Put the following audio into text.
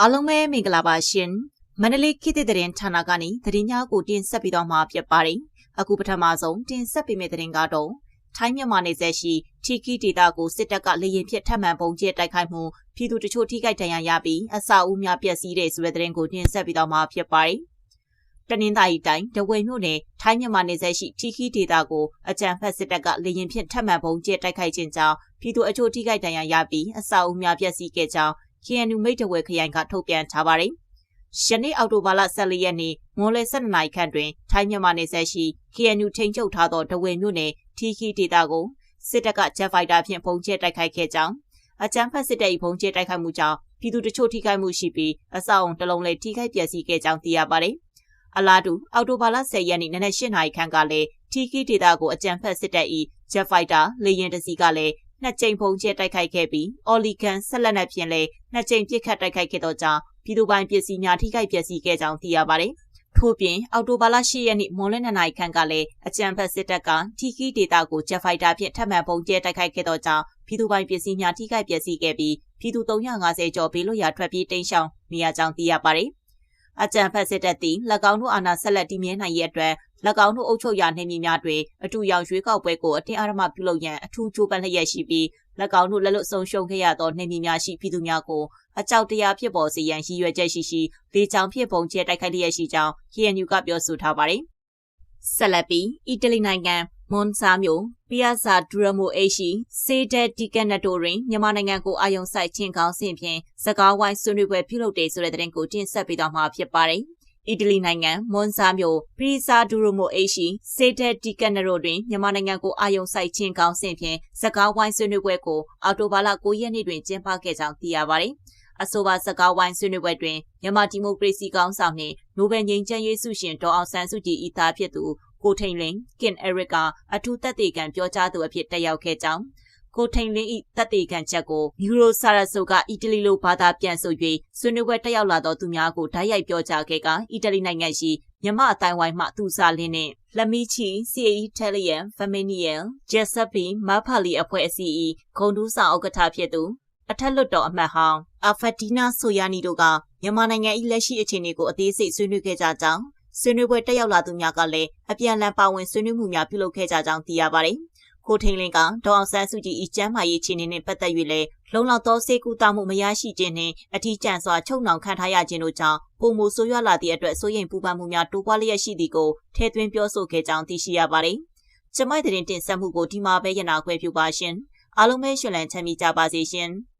အားလုံးပဲမင်္ဂလာပါရှင်မန္တလေးခေတ်သစ်သတင်းဌာနကနေသတင်းများကိုတင်ဆက်ပေးတော့မှာဖြစ်ပါတယ်အခုပထမဆုံးတင်ဆက်ပေးမယ့်သတင်းကတော့ထိုင်းမြန်မာနယ်စပ်ရှိထီကီဒေတာကိုစစ်တပ်ကလေရင်ဖြင့်ထပ်မံပုံကျဲတိုက်ခိုက်မှုပြည်သူတချို့ထိခိုက်ဒဏ်ရာရပြီးအဆောက်အဦများပျက်စီးတဲ့ဆိုတဲ့သတင်းကိုတင်ဆက်ပေးတော့မှာဖြစ်ပါတယ်တနင်္သာရီတိုင်းဒဝယ်မြို့နယ်ထိုင်းမြန်မာနယ်စပ်ရှိထီခီဒေတာကိုအကြံဖက်စစ်တပ်ကလေရင်ဖြင့်ထပ်မံပုံကျဲတိုက်ခိုက်ခြင်းကြောင့်ပြည်သူအချို့ထိခိုက်ဒဏ်ရာရပြီးအဆောက်အဦများပျက်စီးခဲ့ကြောင်း KNU မိတ်တဝဲခရိုင်ကထုတ်ပြန်ထားပါတယ်။ယနေ့အောက်တိုဘာလ14ရက်နေ့မွန်လယ်12နာရီခန့်တွင်ထိုင်းမြန်မာနယ်စပ်ရှိ KNU ထိန်းချုပ်ထားသောဒဝယ်မြို့နယ်ထီခီဒေတာကိုစစ်တပ်ကဂျက်ဖိုက်တာဖြင့်ပုံကျဲတိုက်ခိုက်ခဲ့ကြောင်းအကြမ်းဖက်စစ်တပ်၏ပုံကျဲတိုက်ခိုက်မှုကြောင့်ပြည်သူတချို့ထိခိုက်မှုရှိပြီးအဆောက်အုံတစ်လုံးလည်းထိခိုက်ပျက်စီးခဲ့ကြောင်းသိရပါတယ်။အလားတူအော်တိုဘာလ10ရက်နေ့နနက်8နာရီခန့်ကလည်းထီကီဒေတာကိုအကြံဖက်စစ်တပ်၏ဂျက်ဖိုက်တာလေယာဉ်တစ်စီးကလည်း နှစ်ကြိမ်ဖုံကျဲတိုက်ခိုက်ခဲ့ပြီးအော်လီကန်ဆက်လက်နဲ့ဖြင့်လည်းနှစ်ကြိမ်ပစ်ခတ်တိုက်ခိုက်ခဲ့သောကြောင့်ပြည်သူပိုင်ပစ္စည်းများထိခိုက်ပျက်စီးခဲ့ကြောင်းသိရပါတယ်။ထို့ပြင်အော်တိုဘာလ10ရက်နေ့မွန်လ2နာရီခန့်ကလည်းအကြံဖက်စစ်တပ်ကထီကီဒေတာကိုဂျက်ဖိုက်တာဖြင့်ထပ်မံပုံကျဲတိုက်ခိုက်ခဲ့သောကြောင့်ပြည်သူပိုင်ပစ္စည်းများထိခိုက်ပျက်စီးခဲ့ပြီးပြည်သူ350ကျော်ဘေးလွတ်ရာထွက်ပြေးတိမ်းရှောင်နေရကြောင်းသိရပါတယ်။အကြံဖက်စစ်တပ်သည်၎င်းတို့အာဏာဆက်လက်တည်မြဲနိုင်ရေးအတွက်၎ င်းတို့အုပ်ချုပ်ရာနေမြေများတွင်အထူရောင်ရွေးကောက်ပွဲကိုအတင်းအဓမ္မပြုလုပ်ရန်အထူးကြိုးပမ်းလျက်ရှိပြီး၎င်းတို့လက်လွတ်ဆုံးရှုံးခဲ့ရသောနေမြေများရှိပြည်သူများကိုအကြောက်တရားဖြစ်ပေါ်စေရန်ရည်ရွယ်ချက်ရှိရှိလေကြောင်ဖြစ်ပုံကျဲတိုက်ခိုက်လျက်ရှိကြောင်း KNU ကပြောဆိုထားပါတယ်။ဆက်လက်ပြီးအီတလီနိုင်ငံမွန်ဆာမြို့ပီယာဇာဒူရမိုအေရှိစေဒက်ဒီကန်နတိုတွင်မြန်မာနိုင်ငံကိုအာရုံစိုက်ခြင်းကောင်းစဉ်ဖြင့်စကားဝိုင်းဆွေးနွေးပွဲပြုလုပ်တဲ့ဆိုတဲ့သတင်းကိုတင်ဆက်ပေးသွားမှာဖြစ်ပါတယ်။ အီတလီနိုင်ငံမွန်ဆာမြို့ပရီဇာဒူရိုမိုအေရှိစေတက်ဒီကနရိုတွင်မြန်မာနိုင်ငံကိုအာရုံစိုက်ခြင်းကောင်းစဉ်ဖြင့်စကားဝိုင်းဆွေးနွေးပွဲကိုအော်တိုဘာလ9ရက်နေ့တွင်ကျင်းပခဲ့ကြောင်းသိရပါတယ်။အဆိုပါစကားဝိုင်းဆွေးနွေးပွဲတွင်မြန်မာဒီမိုကရေစီကောင်ဆောင်နှင့်နိုဘယ်ငြိမ်းချမ်းရေးဆုရှင်ဒေါ်အောင်ဆန်းစုကြည်၏သားဖြစ်သူကိုထိန်လင်းကင်အရစ်ကအထူးသက်သေခံပြောကြားသူအဖြစ်တက်ရောက်ခဲ့ကြောင်း ကိုထိန်လင်း၏တပ်တေခံချက်ကိုယူရိုဆာရဆိုကအီတလီလိုဘာသာပြန်ဆို၍ဆွေးနွေးပွဲတက်ရောက်လာသောသူများကိုဓာတ်ရိုက်ပြောကြားခဲ့ကအီတလီနိုင်ငံရှိမြမအတိုင်းဝိုင်းမှသူစားလင်းနှင့်လမီချီ CAE Italian Feminial Giuseppe Mafali အဖွဲ့အစည်း၏ဂုံတူးဆောင်ဥက္ကဋ္ဌဖြစ်သူအထက်လွတ်တော်အမတ်ဟောင်းအာဖက်တီနာဆိုယာနီတို့ကမြန်မာနိုင်ငံ၏လက်ရှိအခြေအနေကိုအသေးစိတ်ဆွေးနွေးခဲ့ကြကြောင်းဆွေးနွေးပွဲတက်ရောက်လာသူများကလည်းအပြန်အလှန်ပါဝင်ဆွေးနွေးမှုများပြုလုပ်ခဲ့ကြကြောင်းသိရပါတယ်။ ကိုထိန်လင်းကဒေါအောင်ဆန်းစုကြည်ဤကျမ်းမာရေးခြေနေနဲ့ပတ်သက်၍လည်းလုံလောက်သောစေကူတာမှုမရရှိခြင်းနှင့်အထီးကျန်စွာချုပ်နှောင်ခံထားရခြင်းတို့ကြောင့်ပုံမှုဆိုးရွားလာသည့်အတွက်စိုးရိမ်ပူပန်မှုများတိုးပွားလျက်ရှိသည်ကိုထည့်သွင်းပြောဆိုခဲ့ကြောင်းသိရှိရပါတယ်။ကျမိုက်တဲ့တင်ဆက်မှုကိုဒီမှာပဲရနာခွဲပြုပါရှင်။အားလုံးပဲရှင်လန်းချမ်းမြေ့ကြပါစေရှင်။